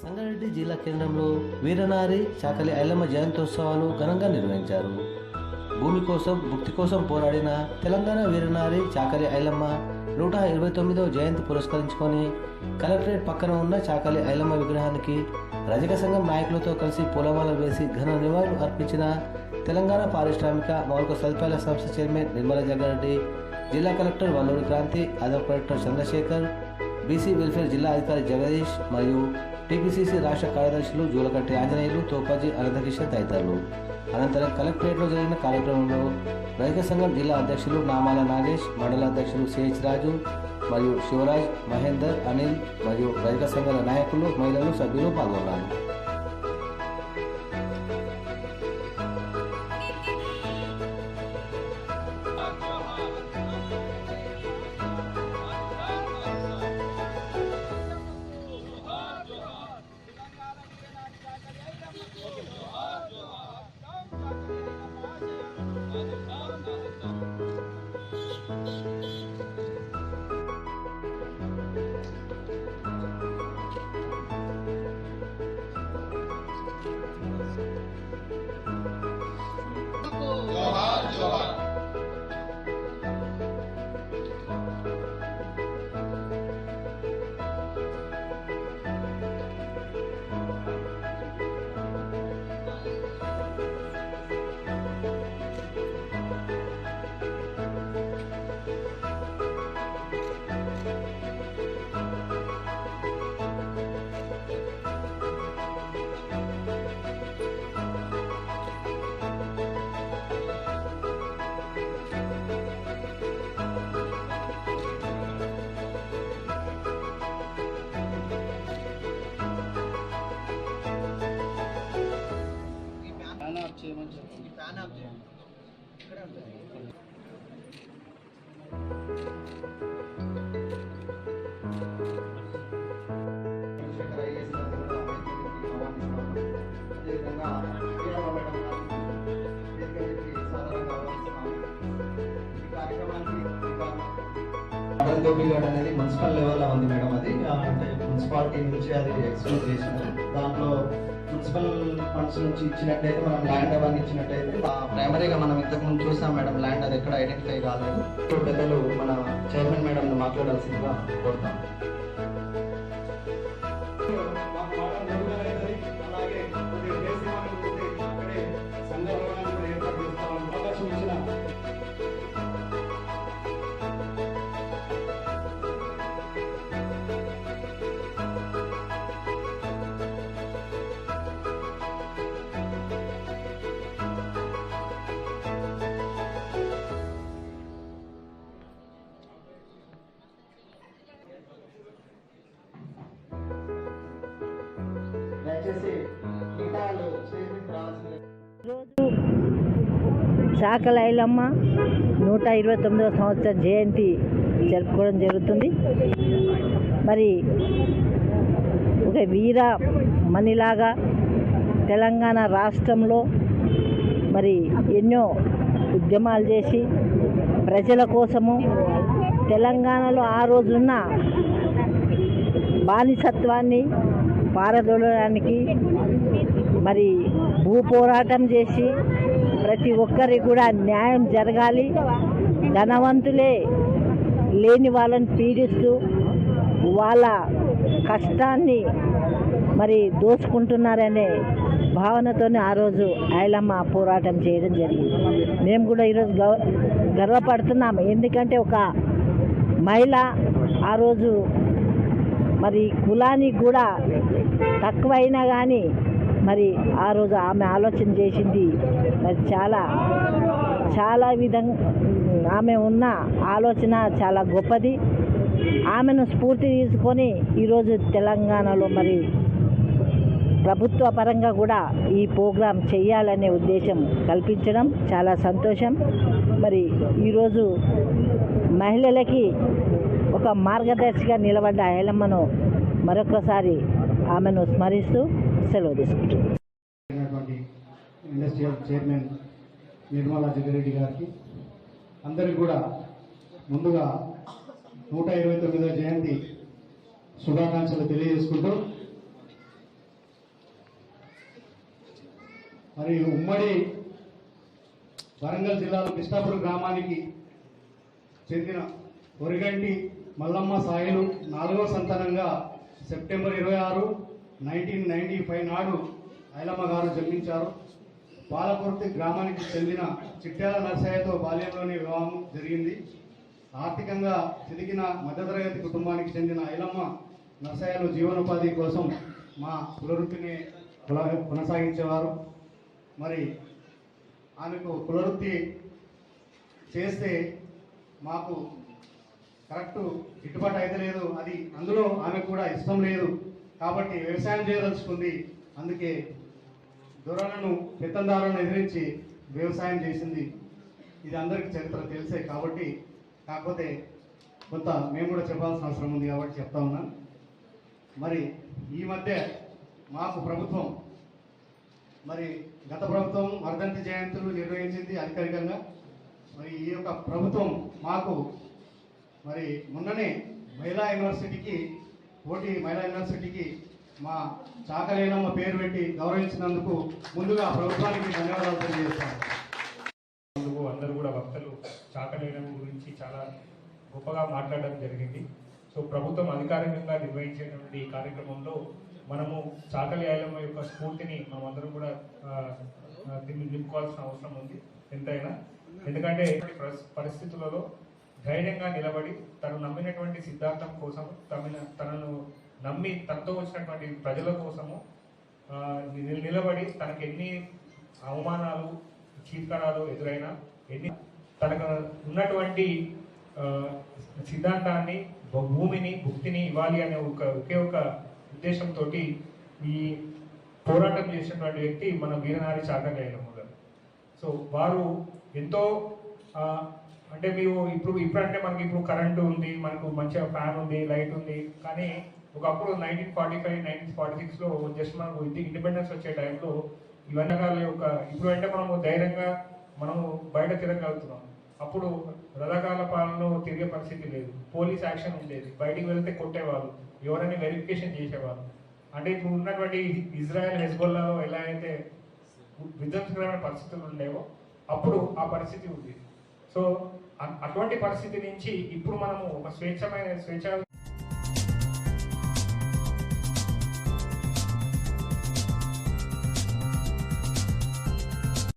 సంగారెడ్డి జిల్లా కేంద్రంలో వీరనారి చాకలి ఐలమ్మ జయంతోత్సవాలు ఘనంగా నిర్వహించారు. భూమి కోసం భుక్తి కోసం పోరాడిన తెలంగాణ వీరనారి చాకలి ఐలమ్మ నూట ఇరవై తొమ్మిదవ జయంతి పురస్కరించుకొని కలెక్టరేట్ పక్కన ఉన్న చాకలి ఐలమ్మ విగ్రహానికి రజక సంఘం నాయకులతో కలిసి పూలమాల వేసి ఘన నివాళులు అర్పించిన తెలంగాణ పారిశ్రామిక మౌలిక సదుపాయాల సంస్థ చైర్మన్ నిర్మల జగ్గారెడ్డి జిల్లా collector Valluri Kranthi other collector Chandrashekar BC welfare జిల్లా అధికారి జగదీష్ మరియు టీపీసీసీ రాష్ట్ర కార్యదర్శులు జూలకట్టి ఆంజనేయులు తోపాజీ అనంతకిషన్ తదితరులు. అనంతరం కలెక్టరేట్లో జరిగిన కార్యక్రమంలో రైతు సంఘం జిల్లా అధ్యక్షులు నామాల నాగేష్ మండల అధ్యక్షులు సిహెచ్ రాజు మరియు శివరాజ్ మహేందర్ అనిల్ మరియు రైతు సంఘాల నాయకులు మహిళలు సభ్యులు పాల్గొన్నారు. ఫ్యాన్ గోపి దోపిగాడ్ అనేది మున్సిపల్ లెవెల్లో ఉంది మేడం అది. అంటే మున్సిపాలిటీ నుంచి అది ఎక్స్ప్లెయిన్ చేసినారు దాంట్లో మున్సిపల్ ఫండ్స్ నుంచి ఇచ్చినట్టయితే మనం ల్యాండ్ అవన్నీ ఇచ్చినట్టయితే ప్రైమరీగా మనం ఇంతకు ముందు చూసాం మేడం ల్యాండ్ అది ఎక్కడ ఐడెంటిఫై కాలేదు. ఇప్పుడు పెద్దలు మన చైర్మన్ మేడం మాట్లాడాల్సిందిగా కోరుతాం. చాకల ఐలమ్మ నూట ఇరవై తొమ్మిదవ సంవత్సర జయంతి జరుపుకోవడం జరుగుతుంది. మరి ఒక వీర మణిలాగా తెలంగాణ రాష్ట్రంలో మరి ఎన్నో ఉద్యమాలు చేసి ప్రజల కోసము తెలంగాణలో ఆ రోజున్న బానిసత్వాన్ని పారదోలడానికి మరి భూ పోరాటం చేసి ప్రతి ఒక్కరికి కూడా న్యాయం జరగాలి. ధనవంతులే లేని వాళ్ళని పీడిస్తూ వాళ్ళ కష్టాన్ని మరి దోచుకుంటున్నారనే భావనతోనే ఆ రోజు ఐలమ్మ పోరాటం చేయడం జరిగింది. మేము కూడా ఈరోజు గౌ గర్వపడుతున్నాము. ఎందుకంటే ఒక మహిళ ఆ రోజు మరి కులానికి కూడా తక్కువైనా కానీ మరి ఆ రోజు ఆమె ఆలోచన చేసింది. మరి చాలా చాలా విధంగా ఆమె ఉన్న ఆలోచన చాలా గొప్పది. ఆమెను స్ఫూర్తి తీసుకొని ఈరోజు తెలంగాణలో మరి ప్రభుత్వ పరంగా కూడా ఈ ప్రోగ్రాం చేయాలనే ఉద్దేశం కల్పించడం చాలా సంతోషం. మరి ఈరోజు మహిళలకి ఒక మార్గదర్శిగా నిలబడ్డ ఐలమ్మను మరొకసారి ఆమెను స్మరిస్తూ సెలవు ఇండస్ట్రియల్ చైర్మన్ నిర్మలా గారికి అందరికీ కూడా ముందుగా నూట ఇరవై జయంతి శుభాకాంక్షలు తెలియజేసుకుంటూ మరి ఉమ్మడి వరంగల్ జిల్లాలో కృష్ణాపురం గ్రామానికి చెందిన ఒరిగంటి మల్లమ్మ సాయిలు నాలుగవ సంతానంగా సెప్టెంబర్ ఇరవై ఆరు నైన్టీన్ నైన్టీ ఫైవ్ నాడు ఐలమ్మ గారు జన్మించారు. పాలకుర్తి గ్రామానికి చెందిన చిట్యాల నర్సయ్యతో బాల్యంలోనే వివాహం జరిగింది. ఆర్థికంగా చితికిన మధ్యతరగతి కుటుంబానికి చెందిన ఐలమ్మ నర్సయ్యలు జీవనోపాధి కోసం మా కులవృత్తిని కొనసాగించేవారు. మరి ఆమెకు కులవృత్తి చేస్తే మాకు కరెక్ట్ గిట్టుబాటు అయితే లేదు. అది అందులో ఆమెకు కూడా ఇష్టం లేదు. కాబట్టి వ్యవసాయం చేయదలుచుకుంది. అందుకే దొరలను పెత్తందారులను ఎదిరించి వ్యవసాయం చేసింది. ఇది అందరికీ చరిత్ర తెలిసే కాబట్టి కాకపోతే కొంత మేము కూడా చెప్పాల్సిన అవసరం ఉంది కాబట్టి చెప్తా ఉన్నాను మరి ఈ మధ్య మాకు ప్రభుత్వం మరి గత ప్రభుత్వం వర్ధంతి జయంతులు నిర్వహించింది అధికారికంగా. మరి ఈ యొక్క ప్రభుత్వం మాకు మరి మొన్ననే మహిళా యూనివర్సిటీకి పోటీ మహిళా యూనివర్సిటీకి మా చాకలేనమ్మ పేరు పెట్టి గౌరవించినందుకు ముందుగా ప్రభుత్వానికి ధన్యవాదాలు తెలియజేస్తాను. అందుకు అందరూ కూడా వక్తలు. చాకలేనమ్మ గురించి చాలా గొప్పగా మాట్లాడడం జరిగింది. సో ప్రభుత్వం అధికారికంగా నిర్వహించేటువంటి ఈ కార్యక్రమంలో మనము చాకలి ఐలమ్మ యొక్క స్ఫూర్తిని మనమందరం కూడా ఆ, ఆ, నింపుకోవాల్సిన అవసరం ఉంది. ఎంతైనా. ఎందుకంటే ఇటువంటి పరిస్థితులలో ధైర్యంగా నిలబడి తను నమ్మినటువంటి సిద్ధాంతం కోసము తమిన తనను నమ్మి తనతో వచ్చినటువంటి ప్రజల కోసము నిలబడి తనకు ఎన్ని అవమానాలు చీత్కరాలు ఎదురైనా ఎన్ని తనకు ఉన్నటువంటి సిద్ధాంతాన్ని భూమిని భుక్తిని ఇవ్వాలి అనే ఒక ఒకే ఒక ఉద్దేశంతో ఈ పోరాటం చేసినటువంటి వ్యక్తి మన వీరనారి చాకరేయలమ్మ గారు. సో వారు ఎంతో అంటే మీరు ఇప్పుడు ఇప్పుడంటే మనకి ఇప్పుడు కరెంటు ఉంది మనకు మంచిగా ఫ్యాన్ ఉంది లైట్ ఉంది. కానీ ఒకప్పుడు nineteen forty five nineteen forty సిక్స్లో జస్ట్ మనకు ఇది ఇండిపెండెన్స్ వచ్చే టైంలో ఇవన్నీ రకాల యొక్క ఇప్పుడు అంటే మనము ధైర్యంగా మనము బయట తిరగలుగుతున్నాం అప్పుడు రథకాల పాలనలో తిరిగే పరిస్థితి లేదు. పోలీస్ యాక్షన్ ఉండేది. బయటికి వెళ్తే కొట్టేవాళ్ళు. ఎవరైనా వెరిఫికేషన్ చేసేవాళ్ళు. అంటే ఇప్పుడు ఉన్నటువంటి ఇజ్రాయెల్ హెజ్బొల్లాలో ఎలా అయితే విధ్వంసకరమైన పరిస్థితులు ఉండేవో అప్పుడు ఆ పరిస్థితి ఉంది సో అటువంటి పరిస్థితి నుంచి ఇప్పుడు మనము ఒక స్వేచ్ఛమైన స్వేచ్ఛ